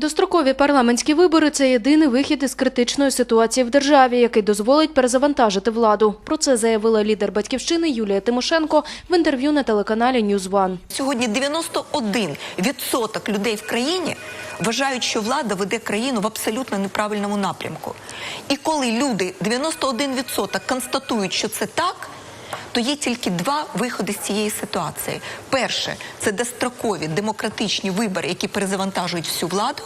Дострокові парламентські вибори це єдиний вихід із критичної ситуації в державі, який дозволить перезавантажити владу. Про це заявила лідер батьківщини Юлія Тимошенко в інтерв'ю на телеканалі Ньюзван. Сьогодні 91% людей в країні вважають, що влада веде країну в абсолютно неправильному напрямку. І коли люди 91% констатують, що це так. То є тільки два виходи з цієї ситуації. Перше це дострокові демократичні вибори, які перезавантажують всю владу.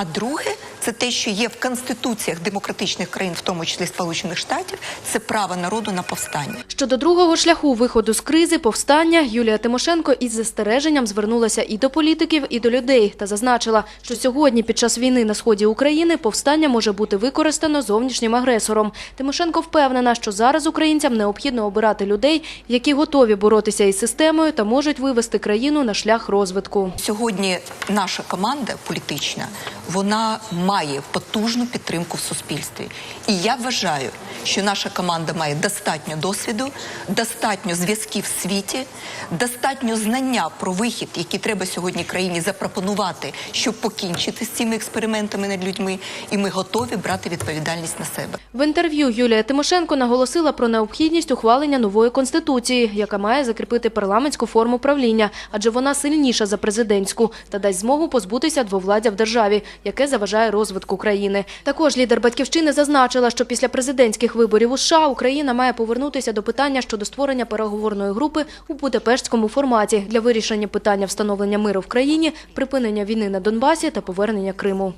А друге це те, що є в конституціях демократичних країн, в тому числі Сполучених Штатів, це право народу на повстання. Щодо другого шляху виходу з кризи, повстання, Юлія Тимошенко із застереженням звернулася і до політиків, і до людей та зазначила, що сьогодні під час війни на сході України повстання може бути використано зовнішнім агресором. Тимошенко впевнена, що зараз українцям необхідно обирати людей, які готові боротися із системою та можуть вивести країну на шлях розвитку. Сьогодні наша команда політична вона має потужну підтримку в суспільстві. І я вважаю, що наша команда має достатньо досвіду, достатньо зв'язків в світі, достатньо знання про вихід, який треба сьогодні країні запропонувати, щоб покінчити з цими експериментами над людьми. І ми готові брати відповідальність на себе. В інтерв'ю Юлія Тимошенко наголосила про необхідність ухвалення нової конституції, яка має закріпити парламентську форму правління, адже вона сильніша за президентську та дасть змогу позбутися двовладдя в державі, яке заважає розвитку країни. Також лідер батьківщини зазначила, що після президентських виборів у США Україна має повернутися до питання щодо створення переговорної групи у Будапештському форматі для вирішення питання встановлення миру в країні, припинення війни на Донбасі та повернення Криму.